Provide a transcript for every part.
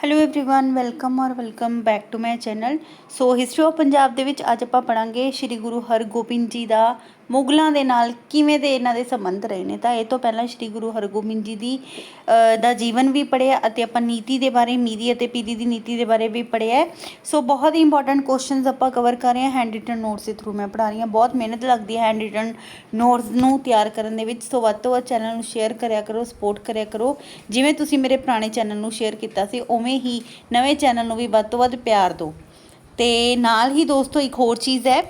Hello everyone welcome ਔਰ welcome back to my channel so history of Punjab ਦੇ ਵਿੱਚ ਅੱਜ ਆਪਾਂ ਪੜਾਂਗੇ ਸ੍ਰੀ ਗੁਰੂ ਹਰਗੋਬਿੰਦ ਜੀ ਦਾ ਮੁਗਲਾਂ ਦੇ ਨਾਲ ਕਿਵੇਂ ਦੇ ਇਹਨਾਂ ਦੇ ਸੰਬੰਧ ਰਹੇ ਨੇ? ਤਾਂ ਇਹ ਤੋਂ ਪਹਿਲਾਂ ਸ੍ਰੀ ਗੁਰੂ ਹਰਗੋਬਿੰਦ ਜੀ ਦੀ ਦਾ ਜੀਵਨ ਵੀ ਪੜਿਆ ਅਤੇ ਆਪਾਂ ਨੀਤੀ ਦੇ ਬਾਰੇ ਮੀਰੀ ਅਤੇ ਪੀਰੀ ਦੀ ਨੀਤੀ ਦੇ ਬਾਰੇ ਵੀ ਪੜਿਆ ਸੋ ਬਹੁਤ ਹੀ ਇੰਪੋਰਟੈਂਟ ਕੁਐਸਚਨਸ ਆਪਾਂ ਕਵਰ ਕਰ ਰਹੇ ਹਾਂ ਹੈਂਡ ਰਿਟਨ ਨੋਟਸ ਦੇ ਥਰੂ ਮੈਂ ਪੜ੍ਹਾ ਰਹੀ ਹਾਂ। ਬਹੁਤ ਮਿਹਨਤ ਲੱਗਦੀ ਹੈ ਹੈਂਡ ਰਿਟਨ ਨੋਟਸ ਨੂੰ ਤਿਆਰ ਕਰਨ ਦੇ ਵਿੱਚ। ਸੋ ਵੱਧ ਤੋਂ ਵੱਧ ਚੈਨਲ ਨੂੰ ਸ਼ੇਅਰ ਕਰਿਆ ਕਰੋ ਸਪੋਰਟ ਕਰਿਆ ਕਰੋ। ਜਿਵੇਂ ਤੁਸੀਂ ਮੇਰੇ ਪੁਰਾਣੇ ਚੈਨਲ ਨੂੰ ਸ਼ੇਅਰ ਕੀਤਾ ਸੀ, ਉਵੇਂ ਹੀ ਨਵੇਂ ਚੈਨਲ ਨੂੰ ਵੀ ਵੱਧ ਤੋਂ ਵੱਧ ਪਿਆਰ ਦਿਓ। ਤੇ ਨਾਲ ਹੀ ਦੋਸਤੋ ਇੱਕ ਹੋਰ ਚੀਜ਼ ਹੈ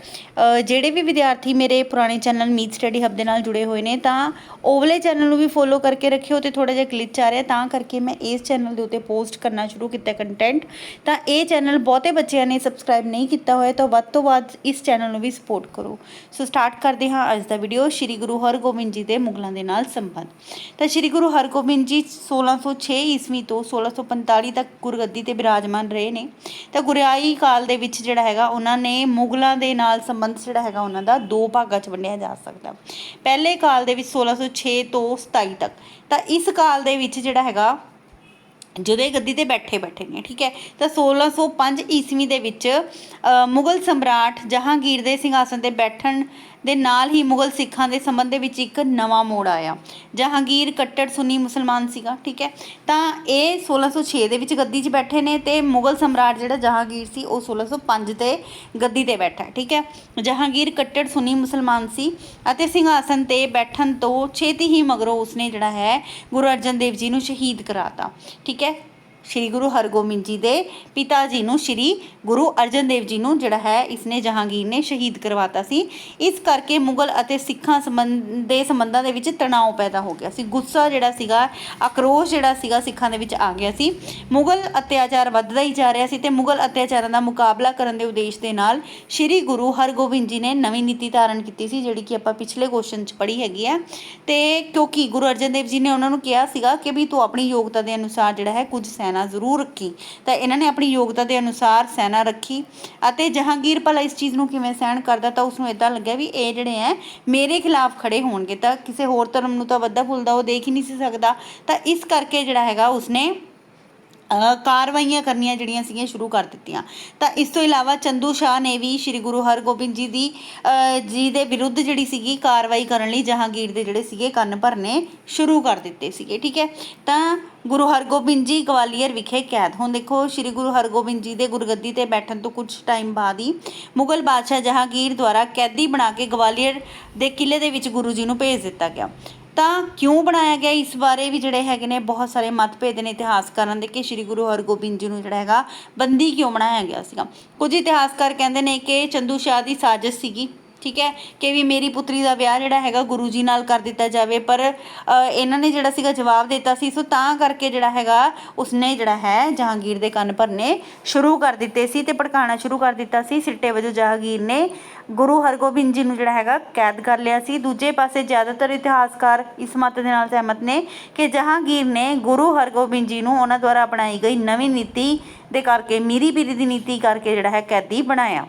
ਜਿਹੜੇ ਵੀ ਵਿਦਿਆਰਥੀ ਮੇਰੇ ਪੁਰਾਣੇ ਚੈਨਲ ਮੀਤ ਸਟੱਡੀ ਹੱਬ ਦੇ ਨਾਲ ਜੁੜੇ ਹੋਏ ਨੇ, ਤਾਂ ਓਵਲੇ ਚੈਨਲ ਨੂੰ ਵੀ ਫੋਲੋ ਕਰਕੇ ਰੱਖਿਓ ਤੇ ਥੋੜਾ ਜਿਹਾ ਗਲਿਚ ਆ ਰਿਹਾ, ਤਾਂ ਕਰਕੇ ਮੈਂ ਇਸ ਚੈਨਲ ਦੇ ਉੱਤੇ ਪੋਸਟ ਕਰਨਾ ਸ਼ੁਰੂ ਕੀਤਾ ਕੰਟੈਂਟ ਤਾਂ ਇਹ ਚੈਨਲ ਬਹੁਤੇ ਬੱਚਿਆਂ ਨੇ ਸਬਸਕ੍ਰਾਈਬ ਨਹੀਂ ਕੀਤਾ ਹੋਇਆ, ਤਾਂ ਵੱਧ ਤੋਂ ਵੱਧ ਇਸ ਚੈਨਲ ਨੂੰ ਵੀ ਸਪੋਰਟ ਕਰੋ। ਸੋ ਸਟਾਰਟ ਕਰਦੇ ਹਾਂ ਅੱਜ ਦਾ ਵੀਡੀਓ ਸ਼੍ਰੀ ਗੁਰੂ ਹਰਗੋਬਿੰਦ ਜੀ ਦੇ ਮੁਗਲਾਂ ਦੇ ਨਾਲ ਸੰਬੰਧ। ਤਾਂ ਸ਼੍ਰੀ ਗੁਰੂ ਹਰਗੋਬਿੰਦ ਜੀ 1606 ਈਸਵੀ ਤੋਂ 1645 ਤੱਕ ਗੁਰਗੱਦੀ ਤੇ ਬਿਰਾਜਮਾਨ ਰਹੇ ਨੇ। ਤਾਂ ਗੁਰਿਆਈ ਕਾਲ ਦੇ ਵਿੱਚ ਜਿਹੜਾ ਹੈਗਾ ਉਹਨਾਂ ਨੇ ਮੁਗਲਾਂ ਦੇ ਨਾਲ ਸੰਬੰਧ ਜਿਹੜਾ ਹੈਗਾ ਉਹਨਾਂ ਦਾ ਦੋ ਭਾਗਾਂ 'ਚ ਵੰਡਿਆ ਜਾ ਸਕਦਾ। ਪਹਿਲੇ ਕਾਲ ਦੇ ਵਿੱਚ 1606 ਤੋਂ 27 ਤੱਕ। ਤਾਂ ਇਸ ਕਾਲ ਦੇ ਵਿੱਚ ਜਿਹੜਾ ਹੈਗਾ ਜਦੋਂ ਇਹ ਗੱਦੀ ਤੇ ਬੈਠੇ ਬੈਠੇ ਨੇ ਠੀਕ ਹੈ ਤਾਂ 1605 ਈਸਵੀ ਦੇ ਵਿੱਚ ਅ, ਮੁਗਲ ਸਮਰਾਟ ਜਹਾਂਗੀਰ ਦੇ ਸਿੰਘਾਸਨ ਤੇ ਬੈਠਣ ਦੇ ਨਾਲ ਹੀ ਮੁਗਲ ਸਿੱਖਾਂ ਦੇ ਸੰਬੰਧ ਦੇ ਵਿੱਚ ਇੱਕ ਨਵਾਂ ਮੋੜ ਆਇਆ। ਜਹਾਂਗੀਰ ਕੱਟੜ ਸੁਨੀ ਮੁਸਲਮਾਨ ਸੀਗਾ, ਠੀਕ ਹੈ? ਤਾਂ ਇਹ 1606 ਦੇ ਵਿੱਚ ਗੱਦੀ 'ਚ ਬੈਠੇ ਨੇ ਤੇ ਮੁਗਲ ਸਮਰਾਟ ਜਿਹੜਾ ਜਹਾਂਗੀਰ ਸੀ, ਉਹ 1605 ਤੇ ਗੱਦੀ ਤੇ ਬੈਠਾ ਠੀਕ ਹੈ? ਜਹਾਂਗੀਰ ਕੱਟੜ ਸੁਨੀ ਮੁਸਲਮਾਨ ਸੀ ਅਤੇ ਸਿੰਘਾਸਨ ਤੇ ਬੈਠਣ ਤੋਂ ਛੇਤੀ ਹੀ ਮਗਰੋਂ ਉਸਨੇ ਜਿਹੜਾ ਹੈ ਗੁਰੂ ਅਰਜਨ ਦੇਵ ਜੀ ਨੂੰ ਸ਼ਹੀਦ ਕਰਾਤਾ, ਠੀਕ ਹੈ? ਸ਼੍ਰੀ ਗੁਰੂ ਹਰਗੋਬਿੰਦ ਜੀ ਦੇ ਪਿਤਾ ਜੀ ਨੂੰ, ਸ਼੍ਰੀ ਗੁਰੂ ਅਰਜਨ ਦੇਵ ਜੀ ਨੂੰ, ਜਿਹੜਾ ਹੈ, ਇਸਨੇ ਜਹਾਂਗੀਰ ਨੇ ਸ਼ਹੀਦ ਕਰਵਾਤਾ ਸੀ। ਇਸ ਕਰਕੇ ਮੁਗਲ ਅਤੇ ਸਿੱਖਾਂ ਸੰਬੰਧ ਦੇ ਸੰਬੰਧਾਂ ਦੇ ਵਿੱਚ ਤਣਾਅ ਪੈਦਾ ਹੋ ਗਿਆ ਸੀ। ਗੁੱਸਾ ਜਿਹੜਾ ਸੀਗਾ, ਆਕਰੋਸ਼ ਜਿਹੜਾ ਸੀਗਾ ਸਿੱਖਾਂ ਦੇ ਵਿੱਚ ਆ ਗਿਆ ਸੀ। ਮੁਗਲ ਅਤਿਆਚਾਰ ਵੱਧਦਾ ਹੀ ਜਾ ਰਿਹਾ ਸੀ ਤੇ ਮੁਗਲ ਅਤਿਆਚਾਰਾਂ ਦਾ ਮੁਕਾਬਲਾ ਕਰਨ ਦੇ ਉਦੇਸ਼ ਦੇ ਨਾਲ ਸ਼੍ਰੀ ਗੁਰੂ ਹਰਗੋਬਿੰਦ ਜੀ ਨੇ ਨਵੀਂ ਨੀਤੀ ਧਾਰਨ ਕੀਤੀ ਸੀ, ਜਿਹੜੀ ਕਿ ਆਪਾਂ ਪਿਛਲੇ ਕੁਐਸਚਨ 'ਚ ਪੜ੍ਹੀ ਹੈਗੀ ਹੈ। ਤੇ ਕਿਉਂਕਿ ਗੁਰੂ ਅਰਜਨ ਦੇਵ ਜੀ ਨੇ ਉਹਨਾਂ ਨੂੰ ਕਿਹਾ ਸੀਗਾ ਕਿ ਵੀ ਤੂੰ ਆਪਣੀ ਯੋਗਤਾ ਦੇ ਅਨੁਸਾਰ ਜਿਹੜਾ ਹੈ ਕੁਝ ਸੈਨਾ ਜ਼ਰੂਰ ਰੱਖੀ। ਤਾਂ ਇਹਨਾਂ ਨੇ ਆਪਣੀ ਯੋਗਤਾ ਦੇ ਅਨੁਸਾਰ ਸੈਨਾ ਰੱਖੀ ਅਤੇ ਜਹਾਂਗੀਰ ਭਲਾ ਇਸ ਚੀਜ਼ ਨੂੰ ਕਿਵੇਂ ਸਹਿਣ ਕਰਦਾ ਤਾਂ ਉਸ ਨੂੰ ਇਦਾਂ ਲੱਗਿਆ ਵੀ ਇਹ ਜਿਹੜੇ ਹੈ, ਮੇਰੇ ਖਿਲਾਫ ਖੜੇ ਹੋਣਗੇ। ਤਾਂ ਕਿਸੇ ਹੋਰ ਧਰਮ ਨੂੰ ਤਾਂ ਵੱਧਾ ਫੁੱਲਦਾ ਉਹ ਦੇਖ ਹੀ ਨਹੀਂ ਸੀ ਸਕਦਾ। ਤਾਂ ਇਸ ਕਰਕੇ ਜਿਹੜਾ ਹੈਗਾ ਉਸਨੇ ਕਾਰਵਾਈਆਂ ਕਰਨੀਆਂ ਜਿਹੜੀਆਂ ਸੀਗੀਆਂ ਸ਼ੁਰੂ ਕਰ ਦਿੱਤੀਆਂ। ਤਾਂ ਇਸ ਤੋਂ ਇਲਾਵਾ ਚੰਦੂ ਸ਼ਾਹ ਨੇ ਵੀ ਸ੍ਰੀ ਗੁਰੂ ਹਰਗੋਬਿੰਦ ਜੀ ਦੀ ਜੀ ਦੇ ਵਿਰੁੱਧ ਜਿਹੜੀ ਸੀਗੀ ਕਾਰਵਾਈ ਕਰਨ ਲਈ ਜਹਾਂਗੀਰ ਦੇ ਜਿਹੜੇ ਸੀਗੇ ਕੰਨ ਭਰਨੇ ਸ਼ੁਰੂ ਕਰ ਦਿੱਤੇ ਸੀਗੇ, ਠੀਕ ਹੈ? ਤਾਂ ਗੁਰੂ ਹਰਗੋਬਿੰਦ ਜੀ ਗਵਾਲੀਅਰ ਵਿਖੇ ਕੈਦ। ਹੁਣ ਦੇਖੋ, ਸ੍ਰੀ ਗੁਰੂ ਹਰਗੋਬਿੰਦ ਜੀ ਦੇ ਗੁਰਗੱਦੀ ਤੇ ਬੈਠਣ ਤੋਂ ਕੁਝ ਟਾਈਮ ਬਾਅਦ ਹੀ ਮੁਗਲ ਬਾਦਸ਼ਾਹ ਜਹਾਂਗੀਰ ਦੁਆਰਾ ਕੈਦੀ ਬਣਾ ਕੇ ਗਵਾਲੀਅਰ ਦੇ ਕਿਲੇ ਦੇ ਵਿੱਚ ਗੁਰੂ ਜੀ ਨੂੰ ਭੇਜ ਦਿੱਤਾ ਗਿਆ। ਤਾਂ ਕਿਉਂ ਬਣਾਇਆ ਗਿਆ ਇਸ ਬਾਰੇ ਵੀ ਜਿਹੜੇ ਹੈਗੇ ਨੇ ਬਹੁਤ ਸਾਰੇ ਮਤਭੇਦ ਨੇ ਇਤਿਹਾਸਕਾਰਾਂ ਦੇ ਕਿ ਸ੍ਰੀ ਗੁਰੂ ਹਰਗੋਬਿੰਦ ਜੀ ਨੂੰ ਜਿਹੜਾ ਹੈਗਾ ਬੰਦੀ ਕਿਉਂ ਬਣਾਇਆ ਗਿਆ ਸੀਗਾ। ਕੁਝ ਇਤਿਹਾਸਕਾਰ ਕਹਿੰਦੇ ਨੇ ਕਿ ਚੰਦੂ ਸ਼ਾਹ ਦੀ ਸਾਜ਼ਿਸ਼ ਸੀਗੀ। ਠੀਕ ਹੈ ਕਿ ਵੀ ਮੇਰੀ ਪੁੱਤਰੀ ਦਾ ਵਿਆਹ ਜਿਹੜਾ ਹੈਗਾ ਗੁਰੂ ਜੀ ਨਾਲ ਕਰ ਦਿੱਤਾ ਜਾਵੇ, ਪਰ ਇਹਨਾਂ ਨੇ ਜਿਹੜਾ ਸੀਗਾ ਜਵਾਬ ਦਿੱਤਾ ਸੀ, ਸੋ ਤਾਂ ਕਰਕੇ ਜਿਹੜਾ ਹੈਗਾ ਉਸਨੇ ਜਿਹੜਾ ਹੈ ਜਹਾਂਗੀਰ ਦੇ ਕੰਨ ਭਰਨੇ ਸ਼ੁਰੂ ਕਰ ਦਿੱਤੇ ਸੀ ਤੇ ਭੜਕਾਉਣਾ ਸ਼ੁਰੂ ਕਰ ਦਿੱਤਾ ਸੀ। ਸਿੱਟੇ ਵਜੋਂ ਜਹਾਂਗੀਰ ਨੇ ਗੁਰੂ ਹਰਗੋਬਿੰਦ ਜੀ ਨੂੰ ਜਿਹੜਾ ਹੈਗਾ ਕੈਦ ਕਰ ਲਿਆ ਸੀ। ਦੂਜੇ ਪਾਸੇ ਜ਼ਿਆਦਾਤਰ ਇਤਿਹਾਸਕਾਰ ਇਸ ਮਤ ਦੇ ਨਾਲ ਸਹਿਮਤ ਨੇ ਕਿ ਜਹਾਂਗੀਰ ਨੇ ਗੁਰੂ ਹਰਗੋਬਿੰਦ ਜੀ ਨੂੰ ਉਹਨਾਂ ਦੁਆਰਾ ਅਪਣਾਈ ਗਈ ਨਵੀਂ ਨੀਤੀ ਦੇ ਕਰਕੇ, ਮੀਰੀ ਪੀਰੀ ਦੀ ਨੀਤੀ ਕਰਕੇ ਜਿਹੜਾ ਹੈ ਕੈਦੀ ਬਣਾਇਆ।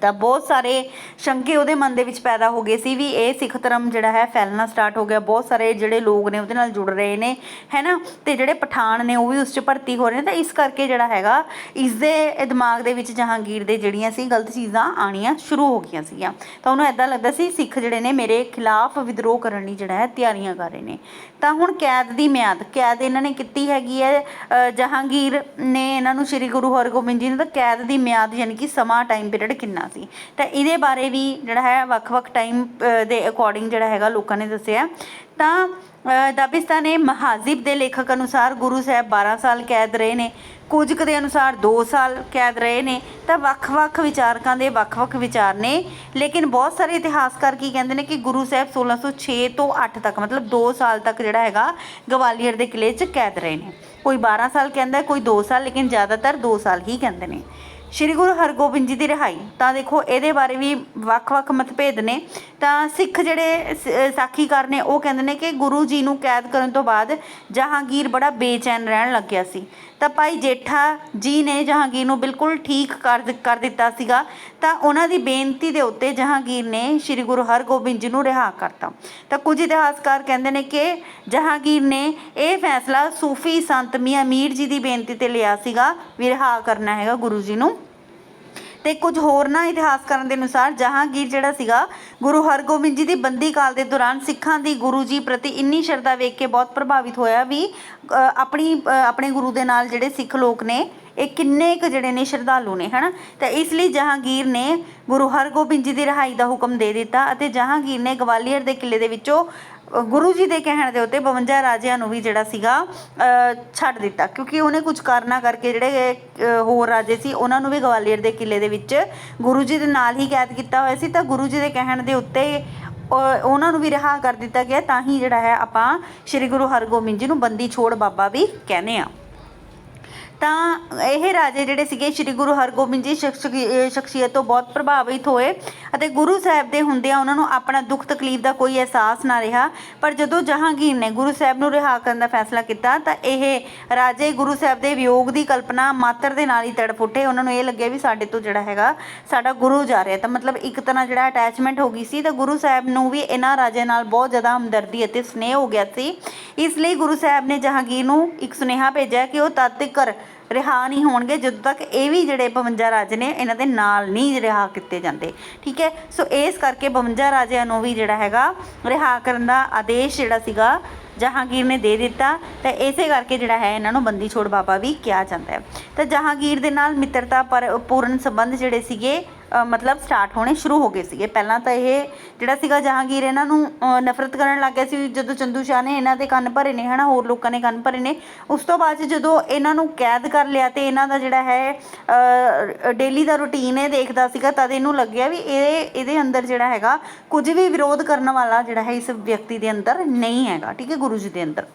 ਤਾਂ ਬਹੁਤ ਸਾਰੇ ਸ਼ੰਕੇ ਉਹਦੇ ਮਨ ਦੇ ਵਿੱਚ ਪੈਦਾ ਹੋ ਗਏ ਸੀ ਵੀ ਇਹ ਸਿੱਖ ਧਰਮ ਜਿਹੜਾ ਹੈ ਫੈਲਣਾ ਸਟਾਰਟ ਹੋ ਗਿਆ। ਬਹੁਤ ਸਾਰੇ ਜਿਹੜੇ ਲੋਕ ਨੇ ਉਹਦੇ ਨਾਲ ਜੁੜ ਰਹੇ ਨੇ ਹੈਨਾ ਤੇ ਜਿਹੜੇ ਪਠਾਨ ਨੇ ਉਹ ਵੀ ਉਸ 'ਚ ਭਰਤੀ ਹੋ ਰਹੇ ਨੇ। ਤਾਂ ਇਸ ਕਰਕੇ ਜਿਹੜਾ ਹੈਗਾ ਇਸ ਦੇ ਦਿਮਾਗ ਦੇ ਵਿੱਚ ਜਹਾਂਗੀਰ ਦੇ ਜਿਹੜੀਆਂ ਸੀ ਗਲਤ ਚੀਜ਼ਾਂ ਆਣੀਆਂ ਸ਼ੁਰੂ ਹੋ ਗਈਆਂ ਸੀਗੀਆਂ। ਤਾਂ ਉਹਨੂੰ ਐਦਾਂ ਲੱਗਦਾ ਸੀ, ਸਿੱਖ ਜਿਹੜੇ ਨੇ ਮੇਰੇ ਖਿਲਾਫ ਵਿਦਰੋਹ ਕਰਨ ਲਈ ਜਿਹੜਾ ਹੈ ਤਿਆਰੀਆਂ ਕਰ ਰਹੇ ਨੇ। ਤਾਂ ਹੁਣ ਕੈਦ ਦੀ ਮਿਆਦ, ਕੈਦ ਇਹਨਾਂ ਨੇ ਕੀਤੀ ਹੈਗੀ ਹੈ। ਜਹਾਂਗੀਰ ਨੇ ਇਹਨਾਂ ਨੂੰ ਸ੍ਰੀ ਗੁਰੂ ਹਰਗੋਬਿੰਦ ਜੀ ਨੇ ਤਾਂ ਕੈਦ ਦੀ ਮਿਆਦ ਯਾਨੀ ਕਿ ਸਮਾਂ ਟਾਈਮ ਪੀਰੀਅਡ ਕਿੰਨਾ ਸੀ। ਤਾਂ ਇਹਦੇ ਬਾਰੇ ਵੀ ਜਿਹੜਾ ਹੈ ਵੱਖ-ਵੱਖ ਟਾਈਮ ਦੇ ਅਕੋਰਡਿੰਗ ਜਿਹੜਾ ਹੈਗਾ ਲੋਕਾਂ ਨੇ ਦੱਸਿਆ। ਤਾਂ ਅ, ਦਾਬਿਸਤਾਨੇ ਮਹਾਜ਼ਿਬ ਦੇ ਲੇਖਕ ਅਨੁਸਾਰ ਗੁਰੂ ਸਾਹਿਬ 12 ਸਾਲ ਕੈਦ ਰਹੇ ਨੇ ਕੁਝ ਕੁ ਦੇ ਅਨੁਸਾਰ 2 ਸਾਲ ਕੈਦ ਰਹੇ ਨੇ ਤਾਂ ਵੱਖ-ਵੱਖ ਵਿਚਾਰਕਾਂ ਦੇ ਵੱਖ-ਵੱਖ ਵਿਚਾਰ ਨੇ। ਲੇਕਿਨ ਬਹੁਤ ਸਾਰੇ ਇਤਿਹਾਸਕਾਰ ਕੀ ਕਹਿੰਦੇ ਨੇ ਕਿ ਗੁਰੂ ਸਾਹਿਬ 1606 ਤੋਂ 8 ਤੱਕ ਮਤਲਬ 2 ਸਾਲ ਤੱਕ ਜਿਹੜਾ ਹੈਗਾ ਗਵਾਲੀਅਰ ਦੇ ਕਿਲੇ 'ਚ ਕੈਦ ਰਹੇ ਨੇ। ਕੋਈ 12 ਸਾਲ ਕਹਿੰਦਾ ਕੋਈ 2 ਸਾਲ ਲੇਕਿਨ ਜ਼ਿਆਦਾਤਰ 2 ਸਾਲ ਹੀ ਕਹਿੰਦੇ ਨੇ। ਸ਼੍ਰੀ ਗੁਰੂ ਹਰਗੋਬਿੰਦ ਜੀ ਦੀ ਰਿਹਾਈ। ਤਾਂ ਦੇਖੋ, ਇਹਦੇ ਬਾਰੇ ਵੀ ਵੱਖ-ਵੱਖ ਮਤਭੇਦ ਨੇ। ਤਾਂ ਸਿੱਖ ਜਿਹੜੇ ਸਾਖੀਕਾਰ ਨੇ, ਉਹ ਕਹਿੰਦੇ ਨੇ ਕਿ ਗੁਰੂ ਜੀ ਨੂੰ ਕੈਦ ਕਰਨ ਤੋਂ ਬਾਅਦ ਜਹਾਂਗੀਰ ਬੜਾ ਬੇਚੈਨ ਰਹਿਣ ਲੱਗਿਆ ਸੀ। ਤਾਂ ਭਾਈ ਜੇਠਾ ਜੀ ਨੇ ਜਹਾਂਗੀਰ ਨੂੰ ਬਿਲਕੁਲ ਠੀਕ ਕਰ ਕਰ ਦਿੱਤਾ ਸੀਗਾ। ਤਾਂ ਉਹਨਾਂ ਦੀ ਬੇਨਤੀ ਦੇ ਉੱਤੇ ਜਹਾਂਗੀਰ ਨੇ ਸ੍ਰੀ ਗੁਰੂ ਹਰਗੋਬਿੰਦ ਜੀ ਨੂੰ ਰਿਹਾ ਕਰਤਾ। ਤਾਂ ਕੁਝ ਇਤਿਹਾਸਕਾਰ ਕਹਿੰਦੇ ਨੇ ਕਿ ਜਹਾਂਗੀਰ ਨੇ ਇਹ ਫੈਸਲਾ ਸੂਫੀ ਸੰਤ ਮੀਆਂ ਮੀਰ ਜੀ ਦੀ ਬੇਨਤੀ ਤੇ ਲਿਆ ਸੀਗਾ ਵੀ ਰਿਹਾ ਕਰਨਾ ਹੈਗਾ ਗੁਰੂ ਜੀ ਨੂੰ। ਤੇ ਕੁਝ ਹੋਰ ਨਾ ਇਤਿਹਾਸਕਾਰਾਂ ਦੇ ਅਨੁਸਾਰ ਜਹਾਂਗੀਰ ਜਿਹੜਾ ਸੀਗਾ, ਗੁਰੂ ਹਰਗੋਬਿੰਦ ਜੀ ਦੀ ਬੰਦੀ ਕਾਲ ਦੇ ਦੌਰਾਨ ਸਿੱਖਾਂ ਦੀ ਗੁਰੂ ਜੀ ਪ੍ਰਤੀ ਇੰਨੀ ਸ਼ਰਧਾ ਵੇਖ ਕੇ ਬਹੁਤ ਪ੍ਰਭਾਵਿਤ ਹੋਇਆ ਵੀ ਆਪਣੀ ਆਪਣੇ ਗੁਰੂ ਦੇ ਨਾਲ ਜਿਹੜੇ ਸਿੱਖ ਲੋਕ ਨੇ, ਇਹ ਕਿੰਨੇ ਕੁ ਜਿਹੜੇ ਨੇ ਸ਼ਰਧਾਲੂ ਨੇ, ਹਨਾ? ਤਾਂ ਇਸ ਲਈ ਜਹਾਂਗੀਰ ਨੇ ਗੁਰੂ ਹਰਗੋਬਿੰਦ ਜੀ ਦੀ ਰਿਹਾਈ ਦਾ ਹੁਕਮ ਦੇ ਦਿੱਤਾ ਅਤੇ ਜਹਾਂਗੀਰ ਨੇ ਗਵਾਲੀਅਰ ਦੇ ਕਿਲੇ ਦੇ ਵਿੱਚੋਂ ਗੁਰੂ ਜੀ ਦੇ ਕਹਿਣ ਦੇ ਉੱਤੇ 52 ਰਾਜਿਆਂ ਨੂੰ ਵੀ ਜਿਹੜਾ ਸੀਗਾ ਛੱਡ ਦਿੱਤਾ। ਕਿਉਂਕਿ ਉਹਨੇ ਕੁਝ ਕਾਰਨਾਂ ਕਰਕੇ ਜਿਹੜੇ ਹੋਰ ਰਾਜੇ ਸੀ, ਉਹਨਾਂ ਨੂੰ ਵੀ ਗਵਾਲੀਅਰ ਦੇ ਕਿਲੇ ਦੇ ਵਿੱਚ ਗੁਰੂ ਜੀ ਦੇ ਨਾਲ ਹੀ ਕੈਦ ਕੀਤਾ ਹੋਇਆ ਸੀ। ਤਾਂ ਗੁਰੂ ਜੀ ਦੇ ਕਹਿਣ ਦੇ ਉੱਤੇ ਉਹਨਾਂ ਨੂੰ ਵੀ ਰਿਹਾ ਕਰ ਦਿੱਤਾ ਗਿਆ। ਤਾਂ ਹੀ ਜਿਹੜਾ ਹੈ ਆਪਾਂ ਸ੍ਰੀ ਗੁਰੂ ਹਰਗੋਬਿੰਦ ਜੀ ਨੂੰ ਬੰਦੀ ਛੋੜ ਬਾਬਾ ਵੀ ਕਹਿੰਦੇ ਆ ਤਾਂ ਇਹ ਰਾਜੇ ਜਿਹੜੇ ਸੀਗੇ, ਸ੍ਰੀ ਗੁਰੂ ਹਰਗੋਬਿੰਦ ਜੀ ਸ਼ਖਸੀ- ਅਹ ਸ਼ਖਸੀਅਤ ਤੋਂ ਬਹੁਤ ਪ੍ਰਭਾਵਿਤ ਹੋਏ ਅਤੇ ਗੁਰੂ ਸਾਹਿਬ ਦੇ ਹੁੰਦਿਆਂ ਉਹਨਾਂ ਨੂੰ ਆਪਣਾ ਦੁੱਖ ਤਕਲੀਫ ਦਾ ਕੋਈ ਅਹਿਸਾਸ ਨਾ ਰਿਹਾ। ਪਰ ਜਦੋਂ ਜਹਾਂਗੀਰ ਨੇ ਗੁਰੂ ਸਾਹਿਬ ਨੂੰ ਰਿਹਾ ਕਰਨ ਦਾ ਫੈਸਲਾ ਕੀਤਾ, ਤਾਂ ਇਹ ਰਾਜੇ ਗੁਰੂ ਸਾਹਿਬ ਦੇ ਵਿਯੋਗ ਦੀ ਕਲਪਨਾ ਮਾਤਰ ਦੇ ਨਾਲ ਹੀ ਤੜਫ ਉੱਠੇ। ਉਹਨਾਂ ਨੂੰ ਇਹ ਲੱਗਿਆ ਵੀ ਸਾਡੇ ਤੋਂ ਜਿਹੜਾ ਹੈਗਾ, ਸਾਡਾ ਗੁਰੂ ਜਾ ਰਿਹਾ। ਤਾਂ ਮਤਲਬ ਇੱਕ ਤਰ੍ਹਾਂ ਜਿਹੜਾ ਅਟੈਚਮੈਂਟ ਹੋ ਗਈ ਸੀ, ਤਾਂ ਗੁਰੂ ਸਾਹਿਬ ਨੂੰ ਵੀ ਇਹਨਾਂ ਰਾਜਿਆਂ ਨਾਲ ਬਹੁਤ ਜ਼ਿਆਦਾ ਹਮਦਰਦੀ ਅਤੇ ਸਨੇਹ ਹੋ ਗਿਆ ਸੀ। ਇਸ ਲਈ ਗੁਰੂ ਸਾਹਿਬ ਨੇ ਜਹਾਂਗੀਰ ਨੂੰ ਇੱਕ ਸੁਨੇਹਾ ਭੇਜਿਆ ਕਿ ਉਹ ਤਦ ਤੱਕ ਰਿਹਾ ਨਹੀਂ ਹੋਣਗੇ, ਜਦੋਂ ਤੱਕ ਇਹ ਵੀ ਜਿਹੜੇ 52 ਰਾਜੇ ਨੇ, ਇਹਨਾਂ ਦੇ ਨਾਲ ਨਹੀਂ ਰਿਹਾ ਕੀਤੇ ਜਾਂਦੇ। ਠੀਕ ਹੈ? ਸੋ ਇਸ ਕਰਕੇ 52 ਰਾਜਿਆਂ ਨੂੰ ਵੀ ਜਿਹੜਾ ਹੈਗਾ, ਰਿਹਾ ਕਰਨ ਦਾ ਆਦੇਸ਼ ਜਿਹੜਾ ਸੀਗਾ, ਜਹਾਂਗੀਰ ਨੇ ਦੇ ਦਿੱਤਾ। ਤੇ ਇਸੇ ਕਰਕੇ ਜਿਹੜਾ ਹੈ, ਇਹਨਾਂ ਨੂੰ ਬੰਦੀ ਛੋੜ ਬਾਬਾ ਵੀ ਕਿਹਾ ਜਾਂਦਾ ਹੈ। ਤਾਂ ਜਹਾਂਗੀਰ ਦੇ ਨਾਲ ਮਿੱਤਰਤਾ ਪਰ ਪੂਰਨ ਸੰਬੰਧ ਜਿਹੜੇ ਸੀਗੇ ਮਤਲਬ ਸਟਾਰਟ ਹੋਣੇ ਸ਼ੁਰੂ ਹੋ ਗਏ ਸੀਗੇ। ਪਹਿਲਾਂ ਤਾਂ ਇਹ ਜਿਹੜਾ ਸੀਗਾ ਜਹਾਂਗੀਰ, ਇਹਨਾਂ ਨੂੰ ਨਫ਼ਰਤ ਕਰਨ ਲੱਗ ਗਿਆ ਸੀ। ਜਦੋਂ ਚੰਦੂ ਸ਼ਾਹ ਨੇ ਇਹਨਾਂ ਦੇ ਕੰਨ ਭਰੇ ਨੇ, ਹਨਾ, ਹੋਰ ਲੋਕਾਂ ਨੇ ਕੰਨ ਭਰੇ ਨੇ, ਉਸ ਤੋਂ ਬਾਅਦ 'ਚ ਜਦੋਂ ਇਹਨਾਂ ਨੂੰ ਕੈਦ ਕਰ ਲਿਆ ਤੇ ਇਹਨਾਂ ਦਾ ਜਿਹੜਾ ਹੈ ਡੇਲੀ ਦਾ ਰੁਟੀਨ ਇਹ ਦੇਖਦਾ ਸੀਗਾ, ਤਦ ਇਹਨੂੰ ਲੱਗਿਆ ਵੀ ਇਹ, ਇਹਦੇ ਅੰਦਰ ਜਿਹੜਾ ਹੈਗਾ, ਕੁਝ ਵੀ ਵਿਰੋਧ ਕਰਨ ਵਾਲਾ ਜਿਹੜਾ ਹੈ, ਇਸ ਵਿਅਕਤੀ ਦੇ ਅੰਦਰ ਨਹੀਂ ਹੈਗਾ, ਠੀਕ ਹੈ, ਗੁਰੂ ਜੀ ਦੇ ਅੰਦਰ।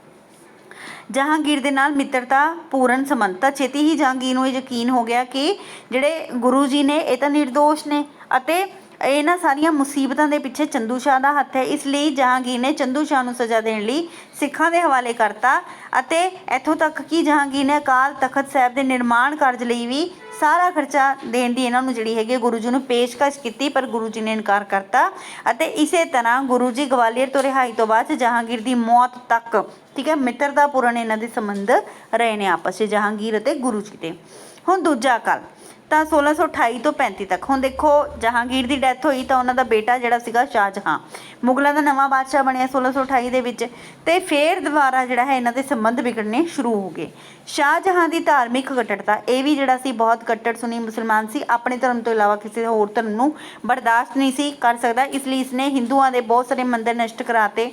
ਜਹਾਂਗੀਰ ਦੇ ਨਾਲ ਮਿੱਤਰਤਾ, ਪੂਰਨ ਸੰਬੰਧਤਾ ਛੇਤੀ ਹੀ ਜਹਾਂਗੀਰ ਨੂੰ ਇਹ ਯਕੀਨ ਹੋ ਗਿਆ ਕਿ ਜਿਹੜੇ ਗੁਰੂ ਜੀ ਨੇ, ਇਹ ਤਾਂ ਨਿਰਦੋਸ਼ ਨੇ ਅਤੇ ਇਹਨਾਂ ਸਾਰੀਆਂ ਮੁਸੀਬਤਾਂ ਦੇ ਪਿੱਛੇ ਚੰਦੂ ਸ਼ਾਹ ਦਾ ਹੱਥ ਹੈ। ਇਸ ਲਈ ਜਹਾਂਗੀਰ ਨੇ ਚੰਦੂ ਸ਼ਾਹ ਨੂੰ ਸਜ਼ਾ ਦੇਣ ਲਈ ਸਿੱਖਾਂ ਦੇ ਹਵਾਲੇ ਕਰਤਾ ਅਤੇ ਇੱਥੋਂ ਤੱਕ ਕਿ ਜਹਾਂਗੀਰ ਨੇ ਅਕਾਲ ਤਖਤ ਸਾਹਿਬ ਦੇ ਨਿਰਮਾਣ ਕਾਰਜ ਲਈ ਵੀ ਸਾਰਾ ਖਰਚਾ ਦੇਣ ਦੀ ਇਹਨਾਂ ਨੂੰ ਜਿਹੜੀ ਹੈਗੀ ਹੈ ਗੁਰੂ ਜੀ ਨੂੰ ਪੇਸ਼ਕਸ਼ ਕੀਤੀ, ਪਰ ਗੁਰੂ ਜੀ ਨੇ ਇਨਕਾਰ ਕਰਤਾ ਅਤੇ ਇਸੇ ਤਰ੍ਹਾਂ ਗੁਰੂ ਜੀ ਗਵਾਲੀਅਰ ਤੋਂ ਰਿਹਾਈ ਤੋਂ ਬਾਅਦ 'ਚ ਜਹਾਂਗੀਰ ਦੀ ਮੌਤ ਤੱਕ, ਠੀਕ ਹੈ ਮਿੱਤਰਤਾ ਪੂਰਨ ਇਹਨਾਂ ਦੇ ਸੰਬੰਧ ਰਹੇ ਨੇ ਆਪਸ ਵਿੱਚ ਜਹਾਂਗੀਰ ਅਤੇ ਗੁਰੂ ਜੀ ਦੇ। ਹੁਣ ਦੂਜਾ ਕਾਲ। ਤਾਂ 1628 ਤੋਂ 35 ਤੱਕ। ਹੁਣ ਦੇਖੋ, ਜਹਾਂਗੀਰ ਦੀ ਡੈਥ ਹੋਈ ਤਾਂ ਉਹਨਾਂ ਦਾ ਬੇਟਾ ਜਿਹੜਾ ਸੀਗਾ ਸ਼ਾਹਜਹਾਂ। ਮੁਗਲਾਂ ਦਾ ਨਵਾਂ ਬਾਦਸ਼ਾਹ ਬਣਿਆ 1628 ਦੇ ਵਿੱਚ ਤੇ ਫੇਰ ਦੁਬਾਰਾ ਜਿਹੜਾ ਹੈ ਇਹਨਾਂ ਦੇ ਸੰਬੰਧ ਵਿਗੜਨੇ ਸ਼ੁਰੂ ਹੋ ਗਏ। ਸ਼ਾਹਜਹਾਂ ਦੀ ਧਾਰਮਿਕ ਕੱਟੜਤਾ, ਇਹ ਵੀ ਜਿਹੜਾ ਸੀ ਬਹੁਤ ਕੱਟੜ ਸੁਨੀ ਮੁਸਲਮਾਨ ਸੀ, ਆਪਣੇ ਧਰਮ ਤੋਂ ਇਲਾਵਾ ਕਿਸੇ ਹੋਰ ਧਰਮ ਨੂੰ ਬਰਦਾਸ਼ਤ ਨਹੀਂ ਸੀ ਕਰ ਸਕਦਾ। ਇਸ ਲਈ ਇਸਨੇ ਹਿੰਦੂਆਂ ਦੇ ਬਹੁਤ ਸਾਰੇ ਮੰਦਰ ਨਸ਼ਟ ਕਰਾਤੇ।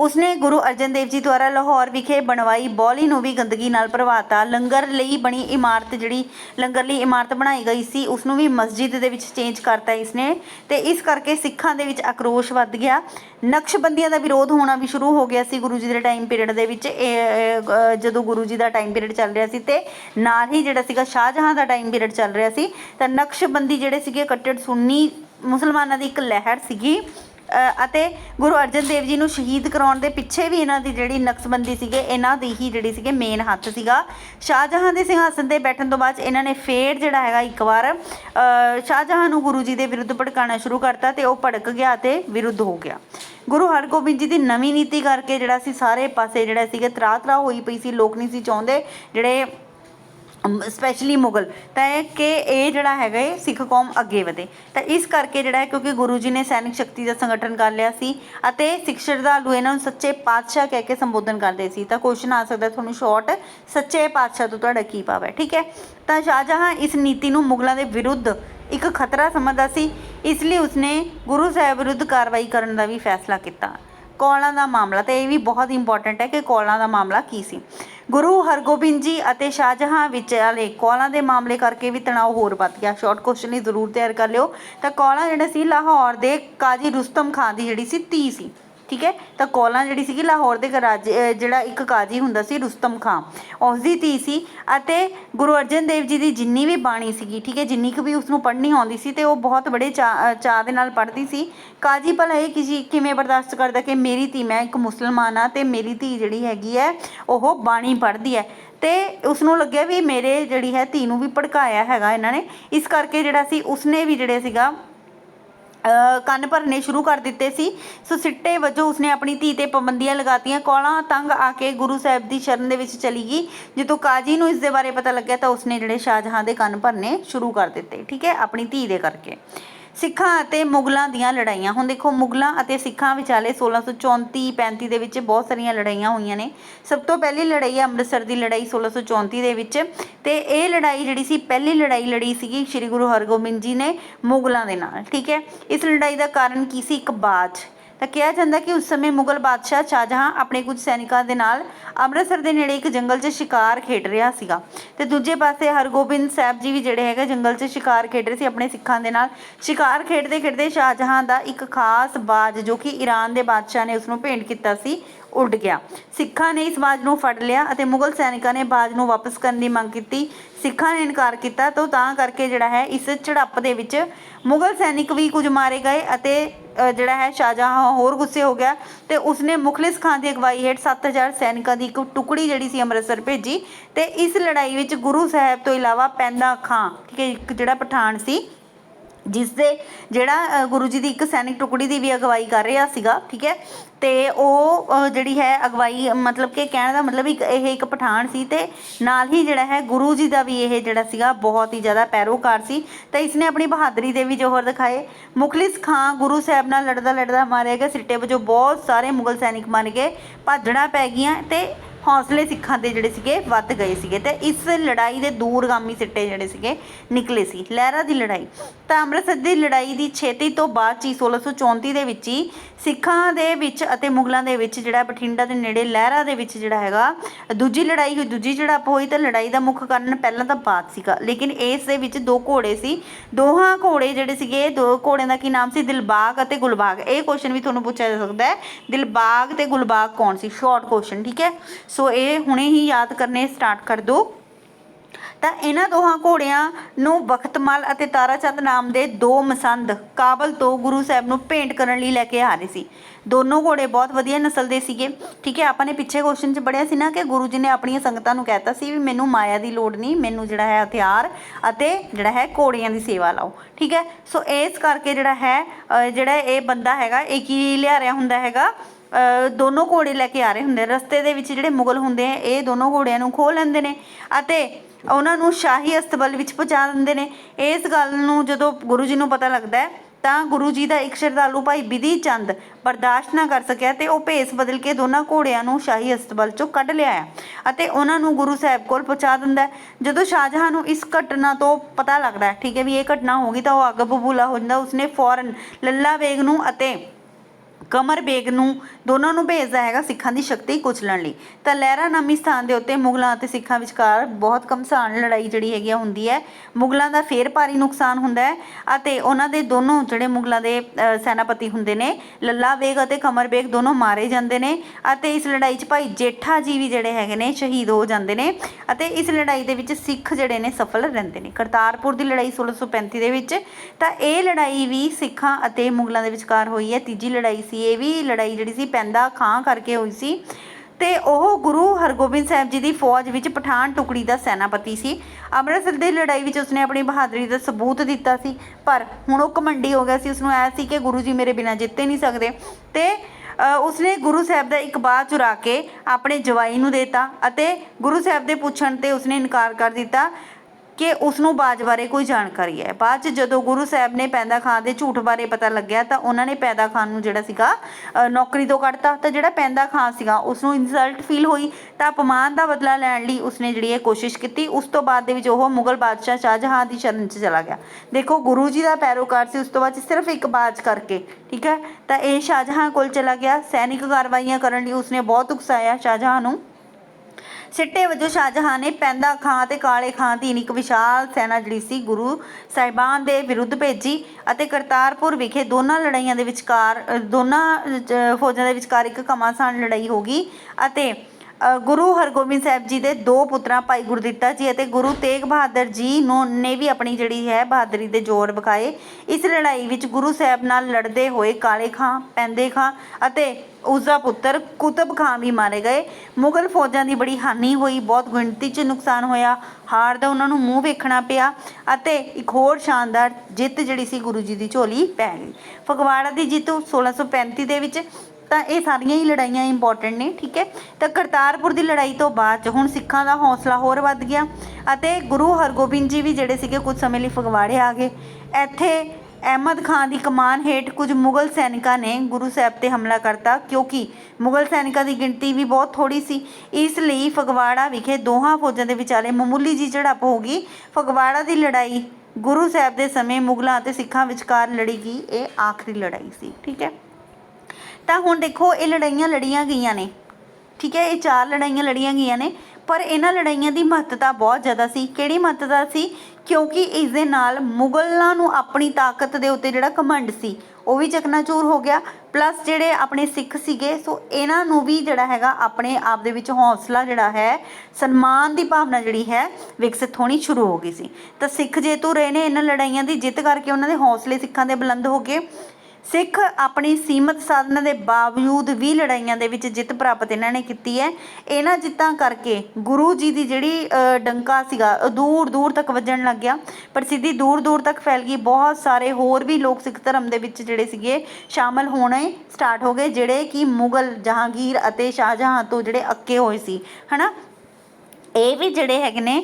ਉਸਨੇ ਗੁਰੂ ਅਰਜਨ ਦੇਵ ਜੀ ਦੁਆਰਾ ਲਾਹੌਰ ਵਿਖੇ ਬਣਵਾਈ ਬੌਲੀ ਨੂੰ ਵੀ ਗੰਦਗੀ ਨਾਲ ਭਰਵਾਤਾ। ਲੰਗਰ ਲਈ ਬਣੀ ਇਮਾਰਤ ਜਿਹੜੀ ਲੰਗਰ ਲਈ ਇਮਾਰਤ ਬਣਾਈ ਗਈ ਸੀ ਉਸ ਨੂੰ ਵੀ ਮਸਜਿਦ ਦੇ ਵਿੱਚ ਚੇਂਜ ਕਰਤਾ ਇਸਨੇ ਤੇ ਇਸ ਕਰਕੇ ਸਿੱਖਾਂ ਦੇ ਵਿੱਚ ਆਕਰੋਸ਼ ਵੱਧ ਗਿਆ। ਨਕਸ਼ਬੰਦੀਆਂ ਦਾ ਵਿਰੋਧ ਹੋਣਾ ਵੀ ਸ਼ੁਰੂ ਹੋ ਗਿਆ ਸੀ ਗੁਰੂ ਜੀ ਦੇ ਟਾਈਮ ਪੀਰੀਅਡ ਦੇ ਵਿੱਚ। ਇਹ, ਜਦੋਂ ਗੁਰੂ ਜੀ ਦਾ ਟਾਈਮ ਪੀਰੀਅਡ ਚੱਲ ਰਿਹਾ ਸੀ ਤੇ ਨਾਲ ਹੀ ਜਿਹੜਾ ਸੀਗਾ ਸ਼ਾਹਜਹਾਂ ਦਾ ਟਾਈਮ ਪੀਰੀਅਡ ਚੱਲ ਰਿਹਾ ਸੀ ਤਾਂ ਨਕਸ਼ਬੰਦੀ ਜਿਹੜੇ ਸੀਗੇ ਕੱਟੜ ਸੁੰਨੀ ਮੁਸਲਮਾਨਾਂ ਦੀ ਇੱਕ ਲਹਿਰ ਸੀਗੀ। ਅਤੇ ਗੁਰੂ ਅਰਜਨ ਦੇਵ ਜੀ ਨੂੰ ਸ਼ਹੀਦ ਕਰਾਉਣ ਦੇ ਪਿੱਛੇ ਵੀ ਇਹਨਾਂ ਦੀ ਜਿਹੜੀ ਨਕਸਬੰਦੀ ਸੀਗੇ, ਇਹਨਾਂ ਦੀ ਹੀ ਜਿਹੜੀ ਸੀਗੇ ਮੇਨ ਹੱਥ ਸੀਗਾ। ਸ਼ਾਹਜਹਾਂ ਦੇ ਸਿੰਘਾਸਨ ਤੇ ਬੈਠਣ ਤੋਂ ਬਾਅਦ 'ਚ ਇਹਨਾਂ ਨੇ ਫੇਰ ਜਿਹੜਾ ਹੈਗਾ ਇੱਕ ਵਾਰ ਸ਼ਾਹਜਹਾਂ ਨੂੰ ਗੁਰੂ ਜੀ ਦੇ ਵਿਰੁੱਧ ਭੜਕਾਉਣਾ ਸ਼ੁਰੂ ਕਰਤਾ ਤੇ ਉਹ ਭੜਕ ਗਿਆ ਤੇ ਵਿਰੁੱਧ ਹੋ ਗਿਆ। ਗੁਰੂ ਹਰਗੋਬਿੰਦ ਜੀ ਦੀ ਨਵੀਂ ਨੀਤੀ ਕਰਕੇ ਜਿਹੜਾ ਸੀ, ਸਾਰੇ ਪਾਸੇ ਜਿਹੜਾ ਸੀਗਾ ਤਰਾ ਤਰਾ ਹੋਈ ਪਈ ਸੀ, ਲੋਕ ਨਹੀਂ ਸੀ ਚਾਹੁੰਦੇ ਜਿਹੜੇ ਸਪੈਸ਼ਲੀ ਮੁਗਲ। ਤਾਂ ਇਹ ਕਿ ਇਹ ਜਿਹੜਾ ਹੈਗਾ, ਇਹ ਸਿੱਖ ਕੌਮ ਅੱਗੇ ਵਧੇ। ਤਾਂ ਇਸ ਕਰਕੇ ਜਿਹੜਾ ਹੈ, ਕਿਉਂਕਿ ਗੁਰੂ ਜੀ ਨੇ ਸੈਨਿਕ ਸ਼ਕਤੀ ਦਾ ਸੰਗਠਨ ਕਰ ਲਿਆ ਸੀ ਅਤੇ ਸਿੱਖ ਸ਼ਰਧਾਲੂ ਇਹਨਾਂ ਨੂੰ ਸੱਚੇ ਪਾਤਸ਼ਾਹ ਕਹਿ ਕੇ ਸੰਬੋਧਨ ਕਰਦੇ ਸੀ। ਤਾਂ ਕੁਐਸਚਨ ਆ ਸਕਦਾ ਤੁਹਾਨੂੰ ਸ਼ਾਰਟ ਸੱਚੇ ਪਾਤਸ਼ਾਹ ਤੋਂ ਤੁਹਾਡਾ ਕੀ ਭਾਵ ਹੈ, ਠੀਕ ਹੈ? ਤਾਂ ਸ਼ਾਹਜਹਾਂ ਇਸ ਨੀਤੀ ਨੂੰ ਮੁਗਲਾਂ ਦੇ ਵਿਰੁੱਧ ਇੱਕ ਖਤਰਾ ਸਮਝਦਾ ਸੀ। ਇਸ ਲਈ ਉਸਨੇ ਗੁਰੂ ਸਾਹਿਬ ਵਿਰੁੱਧ ਕਾਰਵਾਈ ਕਰਨ ਦਾ ਵੀ ਫੈਸਲਾ ਕੀਤਾ। ਕੌਲਾਂ ਦਾ ਮਾਮਲਾ, ਤੇ ਇਹ ਵੀ ਬਹੁਤ ਇੰਪੋਰਟੈਂਟ ਹੈ ਕਿ ਕੌਲਾਂ ਦਾ ਮਾਮਲਾ ਕੀ ਸੀ। ਗੁਰੂ ਹਰਗੋਬਿੰਦ ਜੀ ਅਤੇ ਸ਼ਾਹਜਹਾਂ ਵਿਚਾਲੇ ਕੌਲਾਂ ਦੇ ਮਾਮਲੇ ਕਰਕੇ ਵੀ ਤਣਾਅ ਹੋਰ ਵੱਧ ਗਿਆ। ਸ਼ਾਰਟ ਕੁਐਸਚਨ ਲਈ ਜ਼ਰੂਰ ਤਿਆਰ ਕਰ ਲਿਓ। ਤਾਂ ਕੌਲਾਂ ਜਿਹੜਾ ਸੀ, ਲਾਹੌਰ ਦੇ ਕਾਜ਼ੀ ਰੁਸਤਮ ਖਾਨ ਦੀ ਜਿਹੜੀ ਸੀ, ਧੀ ਸੀ। ਠੀਕ ਹੈ? ਤਾਂ ਕੌਲਾਂ ਜਿਹੜੀ ਸੀਗੀ ਲਾਹੌਰ ਦੇ ਰਾਜ ਜਿਹੜਾ ਇੱਕ ਕਾਜ਼ੀ ਹੁੰਦਾ ਸੀ ਰੁਸਤਮ ਖਾਨ ਉਸ ਦੀ ਧੀ ਸੀ ਅਤੇ ਗੁਰੂ ਅਰਜਨ ਦੇਵ ਜੀ ਦੀ ਜਿੰਨੀ ਵੀ ਬਾਣੀ ਸੀਗੀ, ਠੀਕ ਹੈ, ਜਿੰਨੀ ਕੁ ਵੀ ਉਸ ਨੂੰ ਪੜ੍ਹਨੀ ਆਉਂਦੀ ਸੀ ਤੇ ਉਹ ਬਹੁਤ ਬੜੇ ਚਾਅ ਚਾਅ ਦੇ ਨਾਲ ਪੜ੍ਹਦੀ ਸੀ। ਕਾਜ਼ੀ ਭਲਾ ਇਹ ਕਿਸੇ ਕਿਵੇਂ ਬਰਦਾਸ਼ਤ ਕਰਦਾ ਕਿ ਮੇਰੀ ਧੀ, ਮੈਂ ਇੱਕ ਮੁਸਲਮਾਨ ਆ ਤੇ ਮੇਰੀ ਧੀ ਜਿਹੜੀ ਹੈਗੀ ਹੈ, ਉਹ ਬਾਣੀ ਪੜ੍ਹਦੀ ਹੈ। ਤੇ ਉਸ ਨੂੰ ਲੱਗਿਆ ਵੀ ਮੇਰੇ ਜਿਹੜੀ ਹੈ ਧੀ ਨੂੰ ਵੀ ਭੜਕਾਇਆ ਹੈਗਾ ਇਹਨਾਂ ਨੇ। ਇਸ ਕਰਕੇ ਜਿਹੜਾ ਸੀ ਉਸਨੇ ਵੀ ਜਿਹੜੇ ਸੀਗਾ ਕੰਨ ਭਰਨੇ ਸ਼ੁਰੂ ਕਰ ਦਿੱਤੇ ਸੀ। ਸੋ ਸਿੱਟੇ ਵਜੋਂ ਉਸਨੇ ਆਪਣੀ ਧੀ ਤੇ ਪਾਬੰਦੀਆਂ ਲਗਾਤੀਆਂ। ਕੌਲਾਂ ਤੰਗ ਆ ਕੇ ਗੁਰੂ ਸਾਹਿਬ ਦੀ ਸ਼ਰਨ ਦੇ ਵਿੱਚ ਚਲੀ ਗਈ। ਜਦੋਂ ਕਾਜੀ ਨੂੰ ਇਸ ਦੇ ਬਾਰੇ ਪਤਾ ਲੱਗਿਆ ਤਾਂ ਉਸਨੇ ਜਿਹੜੇ ਸ਼ਾਹਜਹਾਂ ਦੇ ਕੰਨ ਭਰਨੇ ਸ਼ੁਰੂ ਕਰ ਦਿੱਤੇ। ਠੀਕ ਹੈ, ਆਪਣੀ ਧੀ ਦੇ ਕਰਕੇ। ਸਿੱਖਾਂ ਅਤੇ ਮੁਗਲਾਂ ਦੀਆਂ ਲੜਾਈਆਂ। ਹੁਣ ਦੇਖੋ, ਮੁਗਲਾਂ ਅਤੇ ਸਿੱਖਾਂ ਵਿਚਾਲੇ 1634 35 ਦੇ ਵਿੱਚ ਬਹੁਤ ਸਾਰੀਆਂ ਲੜਾਈਆਂ ਹੋਈਆਂ ਨੇ। ਸਭ ਤੋਂ ਪਹਿਲੀ ਲੜਾਈ ਹੈ ਅੰਮ੍ਰਿਤਸਰ ਦੀ ਲੜਾਈ 1634 ਦੇ ਵਿੱਚ। ਤੇ ਇਹ ਲੜਾਈ ਜਿਹੜੀ ਸੀ, ਪਹਿਲੀ ਲੜਾਈ ਲੜੀ ਸੀਗੀ ਸ੍ਰੀ ਗੁਰੂ ਹਰਗੋਬਿੰਦ ਜੀ ਨੇ ਮੁਗਲਾਂ ਦੇ ਨਾਲ, ਠੀਕ ਹੈ? ਇਸ ਲੜਾਈ ਦਾ ਕਾਰਨ ਕੀ ਸੀ? ਇੱਕ ਬਾਜ। ਤਾਂ ਕਿਹਾ ਜਾਂਦਾ ਕਿ ਉਸ ਸਮੇਂ ਮੁਗਲ ਬਾਦਸ਼ਾਹ ਸ਼ਾਹਜਹਾਂ ਆਪਣੇ ਕੁਝ ਸੈਨਿਕਾਂ ਦੇ ਨਾਲ ਅੰਮ੍ਰਿਤਸਰ ਦੇ ਨੇੜੇ ਇੱਕ ਜੰਗਲ 'ਚ ਸ਼ਿਕਾਰ ਖੇਡ ਰਿਹਾ ਸੀਗਾ। ਤੇ ਦੂਜੇ ਪਾਸੇ ਹਰਗੋਬਿੰਦ ਸਾਹਿਬ ਜੀ ਵੀ ਜਿਹੜੇ ਹੈਗੇ ਜੰਗਲ 'ਚ ਸ਼ਿਕਾਰ ਖੇਡ ਰਹੇ ਸੀ, ਆਪਣੇ ਸਿੱਖਾਂ ਦੇ ਨਾਲ। ਸ਼ਿਕਾਰ ਖੇਡਦੇ ਖੇਡਦੇ ਸ਼ਾਹਜਹਾਂ ਦਾ ਇੱਕ ਖਾਸ ਬਾਜ ਜੋ ਕਿ ਈਰਾਨ ਦੇ ਬਾਦਸ਼ਾਹ ਨੇ ਉਸ ਨੂੰ ਭੇਂਟ ਕੀਤਾ ਸੀ, ਉੱਡ ਗਿਆ। ਸਿੱਖਾਂ ਨੇ ਇਸ ਬਾਜ ਨੂੰ ਫੜ ਲਿਆ ਅਤੇ ਮੁਗਲ ਸੈਨਿਕਾਂ ਨੇ ਬਾਜ ਨੂੰ ਵਾਪਸ ਕਰਨ ਦੀ ਮੰਗ ਕੀਤੀ। ਸਿੱਖਾਂ ਨੇ ਇਨਕਾਰ ਕੀਤਾ ਤਾਂ ਤਾਂ ਕਰਕੇ ਜਿਹੜਾ ਹੈ, ਇਸ ਝੜਪ ਦੇ ਵਿੱਚ ਮੁਗਲ ਸੈਨਿਕ ਵੀ ਕੁਝ ਮਾਰੇ ਗਏ ਅਤੇ ਜਿਹੜਾ ਹੈ ਸ਼ਾਹਜਹਾਂ ਹੋਰ ਗੁੱਸੇ ਹੋ ਗਿਆ ਤੇ ਉਸਨੇ ਮੁਖਲਿਸ ਖਾਨ ਦੀ ਅਗਵਾਈ ਹੇਠ 7000 ਸੈਨਿਕਾਂ ਦੀ ਇੱਕ ਟੁਕੜੀ ਜਿਹੜੀ ਸੀ ਅੰਮ੍ਰਿਤਸਰ ਭੇਜੀ ਤੇ ਇਸ ਲੜਾਈ ਵਿੱਚ ਗੁਰੂ ਸਾਹਿਬ ਤੋਂ ਇਲਾਵਾ ਪੈਂਦਾ ਖਾਂ ਠੀਕ ਹੈ ਇੱਕ ਜਿਹੜਾ ਪਠਾਨ ਸੀ ਜਿਸ ਦੇ ਜਿਹੜਾ ਗੁਰੂ ਜੀ ਦੀ ਇੱਕ ਸੈਨਿਕ ਟੁਕੜੀ ਦੀ ਵੀ ਅਗਵਾਈ ਕਰ ਰਿਹਾ ਸੀਗਾ, ਠੀਕ ਹੈ? ਤੇ ਉਹ ਜਿਹੜੀ ਹੈ ਅਗਵਾਈ, ਮਤਲਬ ਕਿ ਕਹਿਣ ਦਾ ਮਤਲਬ ਇੱਕ, ਇਹ ਇੱਕ ਪਠਾਨ ਸੀ ਤੇ ਨਾਲ ਹੀ ਜਿਹੜਾ ਹੈ ਗੁਰੂ ਜੀ ਦਾ ਵੀ ਇਹ ਜਿਹੜਾ ਸੀਗਾ ਬਹੁਤ ਹੀ ਜ਼ਿਆਦਾ ਪੈਰੋਕਾਰ ਸੀ। ਤਾਂ ਇਸਨੇ ਆਪਣੀ ਬਹਾਦਰੀ ਦੇ ਵੀ ਜੋਹਰ ਦਿਖਾਏ। ਮੁਖਲਿਸ ਖਾਂ ਗੁਰੂ ਸਾਹਿਬ ਨਾਲ ਲੜਦਾ ਲੜਦਾ ਮਾਰਿਆ ਗਿਆ। ਸਿੱਟੇ ਵਜੋਂ ਬਹੁਤ ਸਾਰੇ ਮੁਗਲ ਸੈਨਿਕ ਮਾਰੇ ਗਏ ਭੱਜਣਾ ਪੈ ਗਈਆਂ ਤੇ ਹੌਸਲੇ ਸਿੱਖਾਂ ਦੇ ਜਿਹੜੇ ਸੀਗੇ ਵੱਧ ਗਏ ਸੀਗੇ ਤੇ ਇਸ ਲੜਾਈ ਦੇ ਦੂਰਗਾਮੀ ਸਿੱਟੇ ਜਿਹੜੇ ਸੀਗੇ ਨਿਕਲੇ ਸੀ। ਲਹਿਰਾ ਦੀ ਲੜਾਈ। ਤਾਂ ਅੰਮ੍ਰਿਤਸਰ ਦੀ ਲੜਾਈ ਦੀ ਛੇਤੀ ਤੋਂ ਬਾਅਦ ਚ ਹੀ 1634 ਦੇ ਵਿੱਚ ਹੀ ਸਿੱਖਾਂ ਦੇ ਵਿੱਚ ਅਤੇ ਮੁਗਲਾਂ ਦੇ ਵਿੱਚ ਜਿਹੜਾ ਬਠਿੰਡਾ ਦੇ ਨੇੜੇ ਲਹਿਰਾ ਦੇ ਵਿੱਚ ਜਿਹੜਾ ਹੈਗਾ, ਦੂਜੀ ਲੜਾਈ ਹੋਈ। ਦੂਜੀ ਝੜਪ ਹੋਈ ਤਾਂ ਲੜਾਈ ਦਾ ਮੁੱਖ ਕਾਰਨ ਪਹਿਲਾਂ ਤਾਂ ਬਾਤ ਸੀਗਾ। ਲੇਕਿਨ ਇਸ ਦੇ ਵਿੱਚ ਦੋ ਘੋੜੇ ਸੀ। ਦੋਹਾਂ ਘੋੜੇ ਜਿਹੜੇ ਸੀਗੇ, ਦੋ ਘੋੜਿਆਂ ਦਾ ਕੀ ਨਾਮ ਸੀ? ਦਿਲਬਾਗ ਅਤੇ ਗੁਲਬਾਗ। ਇਹ ਕੁਐਸਚਨ ਵੀ ਤੁਹਾਨੂੰ ਪੁੱਛਿਆ ਜਾ ਸਕਦਾ ਹੈ। ਦਿਲਬਾਗ ਤੇ ਗੁਲਬਾਗ ਕੌਣ ਸੀ? ਸ਼ਾਰਟ ਕੁਐਸਚਨ ਠੀਕ ਹੈ? ਸੋ ਇਹ ਹੁਣੇ ਹੀ ਯਾਦ ਕਰਨੇ ਸਟਾਰਟ ਕਰ ਦਿਓ ਤਾਂ ਇਹਨਾਂ ਦੋਹਾਂ ਘੋੜਿਆਂ ਨੂੰ ਬਖਤਮਾਲ ਅਤੇ ਤਾਰਾਚੰਦ ਨਾਮ ਦੇ ਦੋ ਮਸੰਦ ਕਾਬਲ ਤੋਂ ਗੁਰੂ ਸਾਹਿਬ ਨੂੰ ਭੇਂਟ ਕਰਨ ਲਈ ਲੈ ਕੇ ਆ ਰਹੇ ਸੀ। ਦੋਨੋਂ ਘੋੜੇ ਬਹੁਤ ਵਧੀਆ ਨਸਲ ਦੇ ਸੀਗੇ। ਠੀਕ ਹੈ, ਆਪਾਂ ਨੇ ਪਿੱਛੇ ਕੁਐਸਚਨ 'ਚ ਪੜਿਆ ਸੀ ਨਾ ਕਿ ਗੁਰੂ ਜੀ ਨੇ ਆਪਣੀਆਂ ਸੰਗਤਾਂ ਨੂੰ ਕਹਿਤਾ ਸੀ ਵੀ ਮੈਨੂੰ ਮਾਇਆ ਦੀ ਲੋੜ ਨਹੀਂ, ਮੈਨੂੰ ਜਿਹੜਾ ਹੈ ਹਥਿਆਰ ਅਤੇ ਜਿਹੜਾ ਹੈ ਘੋੜਿਆਂ ਦੀ ਸੇਵਾ ਲਾਓ। ਠੀਕ ਹੈ, ਸੋ ਇਸ ਕਰਕੇ ਜਿਹੜਾ ਹੈ ਜਿਹੜਾ ਇਹ ਬੰਦਾ ਹੈਗਾ, ਇਹ ਕੀ ਲਿਆ ਰਿਹਾ ਹੁੰਦਾ ਹੈਗਾ? ਦੋਨੋਂ ਘੋੜੇ ਲੈ ਕੇ ਆ ਰਹੇ ਹੁੰਦੇ ਰਸਤੇ ਦੇ ਵਿੱਚ ਜਿਹੜੇ ਮੁਗਲ ਹੁੰਦੇ ਆ, ਇਹ ਦੋਨੋਂ ਘੋੜਿਆਂ ਨੂੰ ਖੋਹ ਲੈਂਦੇ ਨੇ ਅਤੇ ਉਹਨਾਂ ਨੂੰ ਸ਼ਾਹੀ ਅਸਤਬਲ ਵਿੱਚ ਪਹੁੰਚਾ ਦਿੰਦੇ ਨੇ। ਇਸ ਗੱਲ ਨੂੰ ਜਦੋਂ ਗੁਰੂ ਜੀ ਨੂੰ ਪਤਾ ਲੱਗਦਾ ਹੈ, ਤਾਂ ਗੁਰੂ ਜੀ ਦਾ ਇੱਕ ਸ਼ਰਧਾਲੂ ਭਾਈ ਬਿਧੀ ਚੰਦ ਬਰਦਾਸ਼ਤ ਨਾ ਕਰ ਸਕਿਆ ਤੇ ਉਹ ਭੇਸ ਬਦਲ ਕੇ ਦੋਨਾਂ ਘੋੜਿਆਂ ਨੂੰ ਸ਼ਾਹੀ ਅਸਤਬਲ ਚੋਂ ਕੱਢ ਲਿਆਇਆ ਅਤੇ ਉਹਨਾਂ ਨੂੰ ਗੁਰੂ ਸਾਹਿਬ ਕੋਲ ਪਹੁੰਚਾ ਦਿੰਦਾ ਜਦੋਂ ਸ਼ਾਹਜਹਾਂ ਨੂੰ ਇਸ ਘਟਨਾ ਤੋਂ ਪਤਾ ਲੱਗਦਾ ਠੀਕ ਹੈ ਵੀ ਇਹ ਘਟਨਾ ਹੋ ਗਈ ਤਾਂ ਉਹ ਅੱਗ ਬਬੂਲਾ ਹੋ ਜਾਂਦਾ, ਉਸਨੇ ਫੌਰਨ ਲੱਲਾ ਬੇਗ ਨੂੰ ਅਤੇ ਕਮਰ ਬੇਗ ਨੂੰ ਦੋਨਾਂ ਨੂੰ ਭੇਜਦਾ ਹੈਗਾ ਸਿੱਖਾਂ ਦੀ ਸ਼ਕਤੀ ਕੁਚਲਣ ਲਈ। ਤਾਂ ਲਹਿਰਾ ਨਾਮੀ ਸਥਾਨ ਦੇ ਉੱਤੇ ਮੁਗਲਾਂ ਅਤੇ ਸਿੱਖਾਂ ਵਿਚਕਾਰ ਬਹੁਤ ਘਮਸਾਨ ਲੜਾਈ ਜਿਹੜੀ ਹੈਗੀ ਆ ਹੁੰਦੀ ਹੈ। ਮੁਗਲਾਂ ਦਾ ਫੇਰ ਭਾਰੀ ਨੁਕਸਾਨ ਹੁੰਦਾ ਹੈ ਅਤੇ ਉਹਨਾਂ ਦੇ ਦੋਨੋਂ ਜਿਹੜੇ ਮੁਗਲਾਂ ਦੇ ਸੈਨਾਪਤੀ ਹੁੰਦੇ ਨੇ, ਲੱਲਾ ਬੇਗ ਅਤੇ ਕਮਰ ਬੇਗ ਦੋਨੋਂ ਮਾਰੇ ਜਾਂਦੇ ਨੇ ਅਤੇ ਇਸ ਲੜਾਈ 'ਚ ਭਾਈ ਜੇਠਾ ਜੀ ਵੀ ਜਿਹੜੇ ਹੈਗੇ ਨੇ ਸ਼ਹੀਦ ਹੋ ਜਾਂਦੇ ਨੇ ਅਤੇ ਇਸ ਲੜਾਈ ਦੇ ਵਿੱਚ ਸਿੱਖ ਜਿਹੜੇ ਨੇ ਸਫਲ ਰਹਿੰਦੇ ਨੇ। ਕਰਤਾਰਪੁਰ ਦੀ ਲੜਾਈ 1635 ਦੇ ਵਿੱਚ ਤਾਂ ਇਹ ਲੜਾਈ ਵੀ ਸਿੱਖਾਂ ਅਤੇ ਮੁਗਲਾਂ ਦੇ ਵਿਚਕਾਰ ਹੋਈ ਹੈ। ਤੀਜੀ ਲੜਾਈ ਸੀ ਇਹ ਵੀ ਲੜਾਈ ਜਿਹੜੀ ਸੀ ਪੈਂਦਾ ਖਾਂ ਕਰਕੇ ਹੋਈ ਸੀ। ਤੇ ਉਹ ਗੁਰੂ ਹਰਗੋਬਿੰਦ ਸਾਹਿਬ ਜੀ ਦੀ ਫੌਜ ਵਿੱਚ ਪਠਾਨ ਟੁਕੜੀ ਦਾ ਸੈਨਾਪਤੀ ਸੀ। ਅੰਮ੍ਰਿਤਸਰ ਦੀ ਲੜਾਈ ਵਿੱਚ ਉਸਨੇ ਆਪਣੀ ਬਹਾਦਰੀ ਦਾ ਸਬੂਤ ਦਿੱਤਾ ਸੀ। ਪਰ ਹੁਣ ਉਹ ਘਮੰਡੀ ਹੋ ਗਿਆ ਸੀ। ਉਸਨੂੰ ਐ ਸੀ ਕਿ ਗੁਰੂ ਜੀ ਮੇਰੇ ਬਿਨਾਂ ਜਿੱਤੇ ਨਹੀਂ ਸਕਦੇ। ਤੇ ਅ, ਉਸਨੇ ਗੁਰੂ ਸਾਹਿਬ ਦਾ ਇੱਕ ਬਾਤ ਚੁਰਾ ਕੇ ਆਪਣੇ ਜਵਾਈ ਨੂੰ ਦੇਤਾ ਅਤੇ ਗੁਰੂ ਸਾਹਿਬ ਦੇ ਪੁੱਛਣ ਤੇ ਉਸਨੇ ਇਨਕਾਰ ਕਰ ਦਿੱਤਾ। ਕਿ ਉਸ ਨੂੰ ਬਾਜ ਬਾਰੇ ਕੋਈ ਜਾਣਕਾਰੀ ਹੈ। ਬਾਅਦ ਚ ਜਦੋਂ ਗੁਰੂ ਸਾਹਿਬ ਨੇ ਪੈਂਦਾ ਖਾਨ ਦੇ ਝੂਠ ਬਾਰੇ ਪਤਾ ਲੱਗਿਆ ਤਾਂ ਉਹਨਾਂ ਨੇ ਪੈਦਾ ਖਾਨ ਨੂੰ ਜਿਹੜਾ ਸੀਗਾ ਨੌਕਰੀ ਤੋਂ ਕੱਢਤਾ। ਤਾਂ ਜਿਹੜਾ ਪੈਂਦਾ ਖਾਨ ਸੀਗਾ ਉਸ ਨੂੰ ਇਨਸਲਟ ਫੀਲ ਹੋਈ ਤਾਂ ਅਪਮਾਨ ਦਾ ਬਦਲਾ ਲੈਣ ਲਈ ਉਸਨੇ ਜਿਹੜੀ ਇਹ ਕੋਸ਼ਿਸ਼ ਕੀਤੀ। ਉਸ ਤੋਂ ਬਾਅਦ ਦੇ ਵਿੱਚ ਉਹ ਮੁਗਲ ਬਾਦਸ਼ਾਹ ਸ਼ਾਹਜਹਾਂ ਦੀ ਸ਼ਰਨ 'ਚ ਚਲਾ ਗਿਆ। ਦੇਖੋ, ਗੁਰੂ ਜੀ ਦਾ ਪੈਰੋਕਾਰ ਸੀ, ਉਸ ਤੋਂ ਬਾਅਦ ਸਿਰਫ ਇੱਕ ਬਾਜ ਕਰਕੇ, ਠੀਕ ਹੈ? ਤਾਂ ਇਹ ਸ਼ਾਹਜਹਾਂ ਕੋਲ ਚਲਾ ਗਿਆ। ਸੈਨਿਕ ਕਾਰਵਾਈਆਂ ਕਰਨ ਲਈ ਉਸਨੇ ਬਹੁਤ ਉਕਸਾਇਆ ਸ਼ਾਹਜਹਾਂ ਨੂੰ। ਸਿੱਟੇ ਵਜੋਂ ਸ਼ਾਹਜਹਾਂ ਨੇ ਪੈਂਦਾ ਖਾਂ ਤੇ ਕਾਲੇ ਖਾਂ ਦੀ ਇੱਕ ਵਿਸ਼ਾਲ ਸੈਨਾ ਜਿਹੜੀ ਸੀ ਗੁਰੂ ਸਾਹਿਬਾਨ ਦੇ ਵਿਰੁੱਧ ਭੇਜੀ ਅਤੇ ਕਰਤਾਰਪੁਰ ਵਿਖੇ ਦੋਨਾਂ ਲੜਾਈਆਂ ਦੇ ਵਿਚਕਾਰ ਦੋਨਾਂ ਫੌਜਾਂ ਦੇ ਵਿਚਕਾਰ ਇੱਕ ਘਮਾਸਾਨ ਲੜਾਈ ਹੋ ਗਈ ਅਤੇ ਗੁਰੂ ਹਰਗੋਬਿੰਦ ਸਾਹਿਬ ਜੀ ਦੇ ਦੋ ਪੁੱਤਰਾਂ, ਭਾਈ ਗੁਰਦਿੱਤਾ ਜੀ ਅਤੇ ਗੁਰੂ ਤੇਗ ਬਹਾਦਰ ਜੀ ਨੂੰ, ਨੇ ਵੀ ਆਪਣੀ ਜਿਹੜੀ ਹੈ ਬਹਾਦਰੀ ਦੇ ਜ਼ੋਰ ਵਿਖਾਏ। ਇਸ ਲੜਾਈ ਵਿੱਚ ਗੁਰੂ ਸਾਹਿਬ ਨਾਲ ਲੜਦੇ ਹੋਏ ਕਾਲੇ ਖਾਂ, ਪੈਂਦੇ ਖਾਂ ਅਤੇ ਉਸ ਦਾ ਪੁੱਤਰ ਕੁਤਬ ਖਾਂ ਵੀ ਮਾਰੇ ਗਏ। ਮੁਗਲ ਫੌਜਾਂ ਦੀ ਬੜੀ ਹਾਨੀ ਹੋਈ, ਬਹੁਤ ਗਿਣਤੀ 'ਚ ਨੁਕਸਾਨ ਹੋਇਆ, ਹਾਰ ਦਾ ਉਹਨਾਂ ਨੂੰ ਮੂੰਹ ਵੇਖਣਾ ਪਿਆ ਅਤੇ ਇੱਕ ਹੋਰ ਸ਼ਾਨਦਾਰ ਜਿੱਤ ਜਿਹੜੀ ਸੀ ਗੁਰੂ ਜੀ ਦੀ ਝੋਲੀ ਪੈ ਗਈ। ਫਗਵਾੜਾ ਦੀ ਜਿੱਤ 1635 ਦੇ ਵਿੱਚ ਤਾਂ ਇਹ ਸਾਰੀਆਂ ਹੀ ਲੜਾਈਆਂ ਇੰਪੋਰਟੈਂਟ ਨੇ, ਠੀਕ ਹੈ? ਤਾਂ ਕਰਤਾਰਪੁਰ ਦੀ ਲੜਾਈ ਤੋਂ ਬਾਅਦ 'ਚ ਹੁਣ ਸਿੱਖਾਂ ਦਾ ਹੌਸਲਾ ਹੋਰ ਵੱਧ ਗਿਆ ਅਤੇ ਗੁਰੂ ਹਰਗੋਬਿੰਦ ਜੀ ਵੀ ਜਿਹੜੇ ਸੀਗੇ ਕੁਝ ਸਮੇਂ ਲਈ ਫਗਵਾੜੇ ਆ ਗਏ। ਇੱਥੇ ਅਹਿਮਦ ਖਾਨ ਦੀ ਕਮਾਨ ਹੇਠ ਕੁਝ ਮੁਗਲ ਸੈਨਿਕਾਂ ਨੇ ਗੁਰੂ ਸਾਹਿਬ ਤੇ ਹਮਲਾ ਕਰਤਾ, ਕਿਉਂਕਿ ਮੁਗਲ ਸੈਨਿਕਾਂ ਦੀ ਗਿਣਤੀ ਵੀ ਬਹੁਤ ਥੋੜੀ ਸੀ। ਇਸ ਲਈ ਫਗਵਾੜਾ ਵਿਖੇ ਦੋਹਾਂ ਫੌਜਾਂ ਦੇ ਵਿਚਾਲੇ ਮਾਮੂਲੀ ਜੀ ਝੜਪ ਹੋ ਗਈ। ਫਗਵਾੜਾ ਦੀ ਲੜਾਈ ਗੁਰੂ ਸਾਹਿਬ ਦੇ ਸਮੇਂ ਮੁਗਲਾਂ ਅਤੇ ਸਿੱਖਾਂ ਵਿਚਕਾਰ ਲੜੀ ਗਈ, ਇਹ ਆਖਰੀ ਲੜਾਈ ਸੀ, ਠੀਕ ਹੈ? ਤਾਂ ਹੁਣ ਦੇਖੋ, ਇਹ ਲੜਾਈਆਂ ਲੜੀਆਂ ਗਈਆਂ ਨੇ। ਠੀਕ ਹੈ, ਇਹ ਚਾਰ ਲੜਾਈਆਂ ਲੜੀਆਂ ਗਈਆਂ ਨੇ। ਪਰ ਇਹਨਾਂ ਲੜਾਈਆਂ ਦੀ ਮਹੱਤਤਾ ਬਹੁਤ ਜ਼ਿਆਦਾ ਸੀ। ਕਿਹੜੀ ਮਹੱਤਤਾ ਸੀ? ਕਿਉਂਕਿ ਇਸ ਦੇ ਨਾਲ ਮੁਗਲਾਂ ਨੂੰ ਆਪਣੀ ਤਾਕਤ ਦੇ ਉੱਤੇ ਜਿਹੜਾ ਕਮੰਡ ਸੀ, ਉਹ ਵੀ ਚਕਨਾਚੂਰ ਹੋ ਗਿਆ। ਪਲੱਸ ਜਿਹੜੇ ਆਪਣੇ ਸਿੱਖ ਸੀਗੇ, ਸੋ ਇਹਨਾਂ ਨੂੰ ਵੀ ਜਿਹੜਾ ਹੈਗਾ, ਆਪਣੇ ਆਪ ਦੇ ਵਿੱਚ ਹੌਸਲਾ ਜਿਹੜਾ ਹੈ, ਸਨਮਾਨ ਦੀ ਭਾਵਨਾ ਜਿਹੜੀ ਹੈ, ਵਿਕਸਿਤ ਹੋਣੀ ਸ਼ੁਰੂ ਹੋ ਗਈ ਸੀ। ਤਾਂ ਸਿੱਖ ਜੇਤੂ ਰਹੇ ਨੇ, ਇਹਨਾਂ ਲੜਾਈਆਂ ਦੀ ਜਿੱਤ ਕਰਕੇ ਉਹਨਾਂ ਦੇ ਹੌਸਲੇ ਸਿੱਖਾਂ ਦੇ ਬੁਲੰਦ ਹੋ ਗਏ। ਸਿੱਖ ਆਪਣੀ ਸੀਮਤ ਸਾਧਨਾਂ ਦੇ ਬਾਵਜੂਦ ਵੀ ਲੜਾਈਆਂ ਦੇ ਵਿੱਚ ਜਿੱਤ ਪ੍ਰਾਪਤ ਇਹਨਾਂ ਨੇ ਕੀਤੀ ਹੈ। ਇਹਨਾਂ ਜਿੱਤਾਂ ਕਰਕੇ ਗੁਰੂ ਜੀ ਦੀ ਜਿਹੜੀ ਡੰਕਾ ਸੀਗਾ, ਉਹ ਦੂਰ ਦੂਰ ਤੱਕ ਵੱਜਣ ਲੱਗ ਗਿਆ। ਪ੍ਰਸਿੱਧੀ ਦੂਰ ਦੂਰ ਤੱਕ ਫੈਲ ਗਈ। ਬਹੁਤ ਸਾਰੇ ਹੋਰ ਵੀ ਲੋਕ ਸਿੱਖ ਧਰਮ ਦੇ ਵਿੱਚ ਜਿਹੜੇ ਸੀਗੇ, ਸ਼ਾਮਲ ਹੋਣੇ ਸਟਾਰਟ ਹੋ ਗਏ, ਜਿਹੜੇ ਕਿ ਮੁਗਲ ਜਹਾਂਗੀਰ ਅਤੇ ਸ਼ਾਹਜਹਾਂ ਤੋਂ ਜਿਹੜੇ ਅੱਕੇ ਹੋਏ ਸੀ। ਹਨਾ? ਇਹ ਵੀ ਜਿਹੜੇ ਹੈਗੇ ਨੇ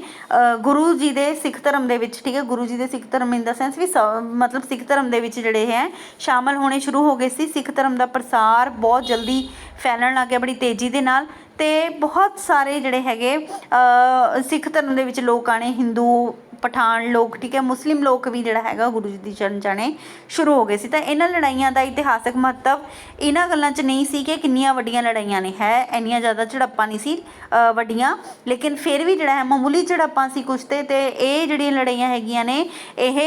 ਗੁਰੂ ਜੀ ਦੇ ਸਿੱਖ ਧਰਮ ਦੇ ਵਿੱਚ, ਠੀਕ ਹੈ, ਗੁਰੂ ਜੀ ਦੇ ਸਿੱਖ ਧਰਮ ਇਨ ਦਾ ਸੈਂਸ ਵੀ ਸ- ਮਤਲਬ ਸਿੱਖ ਧਰਮ ਦੇ ਵਿੱਚ ਜਿਹੜੇ ਹੈ, ਸ਼ਾਮਲ ਹੋਣੇ ਸ਼ੁਰੂ ਹੋ ਗਏ ਸੀ। ਸਿੱਖ ਧਰਮ ਦਾ ਪ੍ਰਸਾਰ ਬਹੁਤ ਜਲਦੀ ਫੈਲਣ ਲੱਗ ਗਿਆ ਬੜੀ ਤੇਜ਼ੀ ਦੇ ਨਾਲ ਤੇ ਬਹੁਤ ਸਾਰੇ ਜਿਹੜੇ ਹੈਗੇ ਸਿੱਖ ਧਰਮ ਦੇ ਵਿੱਚ ਲੋਕ ਆਣੇ ਹਿੰਦੂ ਪਠਾਨ ਲੋਕ, ਠੀਕ ਹੈ, ਮੁਸਲਿਮ ਲੋਕ ਵੀ ਜਿਹੜਾ ਹੈਗਾ ਗੁਰੂ ਜੀ ਦੀ ਚਰਨ ਜਾਣੇ ਸ਼ੁਰੂ ਹੋ ਗਏ ਸੀ। ਤਾਂ ਇਹਨਾਂ ਲੜਾਈਆਂ ਦਾ ਇਤਿਹਾਸਕ ਮਹੱਤਵ ਇਹਨਾਂ ਗੱਲਾਂ 'ਚ ਨਹੀਂ ਸੀ ਕਿ ਕਿੰਨੀਆਂ ਵੱਡੀਆਂ ਲੜਾਈਆਂ ਨੇ। ਹੈ, ਇੰਨੀਆਂ ਜ਼ਿਆਦਾ ਝੜੱਪਾਂ ਨਹੀਂ ਸੀ ਵੱਡੀਆਂ। ਲੇਕਿਨ ਫਿਰ ਵੀ ਜਿਹੜਾ ਹੈ, ਮਾਮੂਲੀ ਝੜੱਪਾਂ ਸੀ ਕੁਛ ਤੇ ਤੇ ਇਹ ਜਿਹੜੀਆਂ ਲੜਾਈਆਂ ਹੈਗੀਆਂ ਨੇ, ਇਹ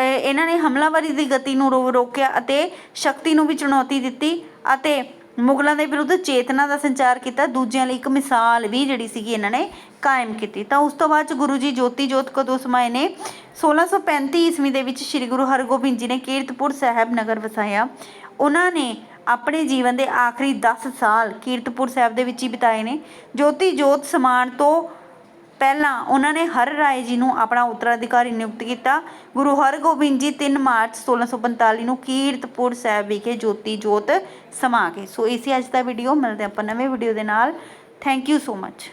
ਇਹਨਾਂ ਨੇ ਹਮਲਾਵਰੀ ਦੀ ਗਤੀ ਨੂੰ ਰੋ- ਰੋਕਿਆ ਅਤੇ ਸ਼ਕਤੀ ਨੂੰ ਵੀ ਚੁਣੌਤੀ ਦਿੱਤੀ ਅਤੇ ਮੁਗਲਾਂ ਦੇ ਵਿਰੁੱਧ ਚੇਤਨਾ ਦਾ ਸੰਚਾਰ ਕੀਤਾ। ਦੂਜਿਆਂ ਲਈ ਇੱਕ ਮਿਸਾਲ ਵੀ ਜਿਹੜੀ ਸੀਗੀ ਇਹਨਾਂ ਨੇ ਕਾਇਮ ਕੀਤੀ। ਤਾਂ ਉਸ ਤੋਂ ਬਾਅਦ ਚ ਗੁਰੂ ਜੀ ਜੋਤੀ ਜੋਤ ਕਦੋਂ ਸਮਾਏ ਨੇ? 1635 ਈਸਵੀ ਦੇ ਵਿੱਚ ਸ੍ਰੀ ਗੁਰੂ ਹਰਗੋਬਿੰਦ ਜੀ ਨੇ ਕੀਰਤਪੁਰ ਸਾਹਿਬ ਨਗਰ ਵਸਾਇਆ। ਉਹਨਾਂ ਨੇ ਆਪਣੇ ਜੀਵਨ ਦੇ ਆਖਰੀ 10 ਸਾਲ ਕੀਰਤਪੁਰ ਸਾਹਿਬ ਦੇ ਵਿੱਚ ਹੀ ਬਿਤਾਏ ਨੇ। ਜੋਤੀ ਜੋਤ ਸਮਾਨ ਤੋਂ ਪਹਿਲਾਂ ਉਹਨਾਂ ਨੇ ਹਰ ਰਾਏ ਜੀ ਨੂੰ ਆਪਣਾ ਉੱਤਰਾਧਿਕਾਰੀ ਨਿਯੁਕਤ ਕੀਤਾ। ਗੁਰੂ ਹਰਗੋਬਿੰਦ ਜੀ 3 ਮਾਰਚ 1645 ਨੂੰ ਕੀਰਤਪੁਰ ਸਾਹਿਬ ਵਿਖੇ ਜੋਤੀ ਜੋਤ ਸਮਾ ਗਏ। ਸੋ ਇਸੇ ਅੱਜ ਦਾ ਵੀਡੀਓ ਮਿਲਦੇ ਆਪਾਂ ਨਵੇਂ ਵੀਡੀਓ ਦੇ ਨਾਲ। Thank you so much